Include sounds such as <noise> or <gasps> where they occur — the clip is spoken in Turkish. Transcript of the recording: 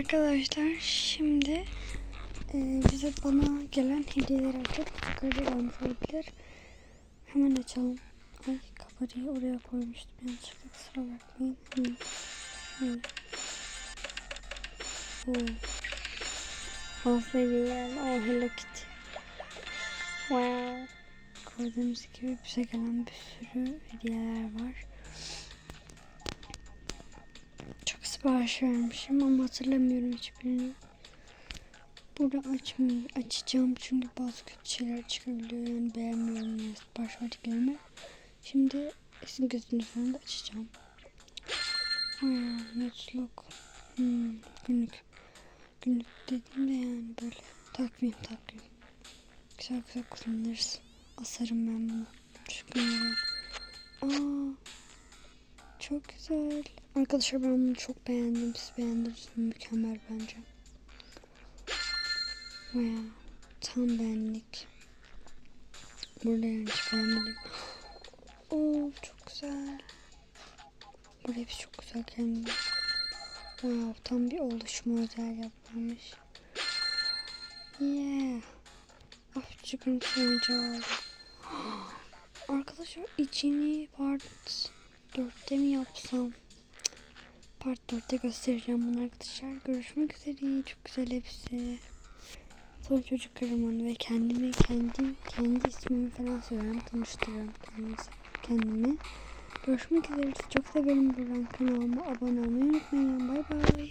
Arkadaşlar şimdi e, bize bana gelen hediyeleri açıp yukarıda gelmiş olabilir. Hemen açalım. Ay kaparayı oraya koymuştum yanlışlıkla kusura bakmayın. Hı. Hı. Oo. Geldi. Oh Hello Kitty. Wow. Gördüğünüz gibi bize gelen bir sürü hediyeler var. Sipariş vermişim ama hatırlamıyorum hiçbirini. Burada açmayayım, açacağım çünkü bazı kötü şeyler çıkabiliyor yani beğenmiyorum ya sipariş verdiklerimi. Şimdi sizin gözünüzün önünde açacağım. Hmm, Notluk. Hmm, günlük. Günlük dediğim de yani böyle takvim takvim. Güzel güzel kullanırız. Asarım ben bunu. Şu günlere. Aa, çok güzel. Arkadaşlar ben bunu çok beğendim. Siz beğendiniz mi? Mükemmel bence. Baya tam benlik. Burada yani hiç beğenmedim. <gasps> Oo çok güzel. Bu hepsi çok güzel kendine. Wow tam bir oluşma özel yapılmış. Yeah. Of çıkın sonucu <gasps> Arkadaşlar içini part 4'te mi yapsam? Part 4'te göstereceğim bunu arkadaşlar. Görüşmek üzere. Çok güzel hepsi. Son çocuklarımın ve kendimi, kendi, kendi ismimi falan söylüyorum. Tanıştırıyorum kendimizi, kendimi. Görüşmek üzere. Çok severim buradan kanalıma abone olmayı unutmayın. Bay bay.